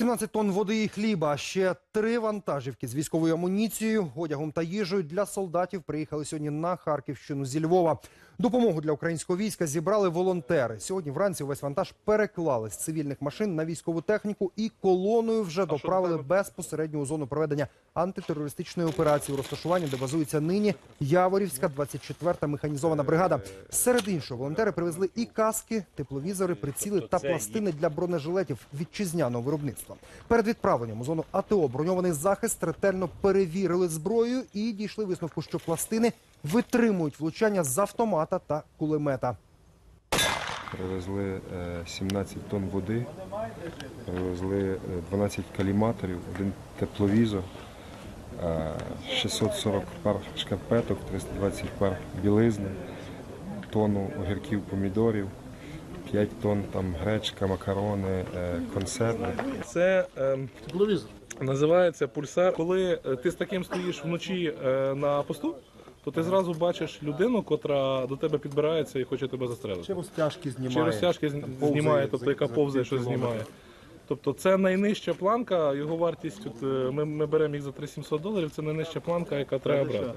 17 тонн води і хліба, а ще три вантажівки з військовою амуніцією, одягом та їжею для солдатів приїхали сьогодні на Харківщину зі Львова. Допомогу для українського війська зібрали волонтери. Сьогодні вранці увесь вантаж переклали з цивільних машин на військову техніку і колоною вже доправили безпосередньо у зону проведення антитерористичної операції у розташуванні, де базується нині Яворівська 24-та механізована бригада. Серед іншого волонтери привезли і каски, тепловізори, приціли та пластини для бронежилетів вітчизняного виробництва. Перед відправленням у зону АТО броньований захист ретельно перевірили зброю і дійшли висновку, що пластини витримують влучання з автомата та кулемета. Привезли е, 17 тонн води, привезли е, 12 каліматорів, один тепловізор, е, 640 пар шкарпеток, 320 пар білизни, тонну огірків, помідорів, 5 тонн там гречка, макарони, е, консерви. Це ем, Тепловізор. називається пульсар. Коли е, ти з таким стоїш вночі е, на посту, то ти зразу бачиш людину, котра до тебе підбирається і хоче тебе застрелити. Чи розтяжки знімає. Чи розтяжки повзає знімає, тобто яка повзає, щось знімає. Тобто це найнижча планка, його вартість, от, ми, ми беремо їх за 3700 доларів, це найнижча планка, яка треба брати.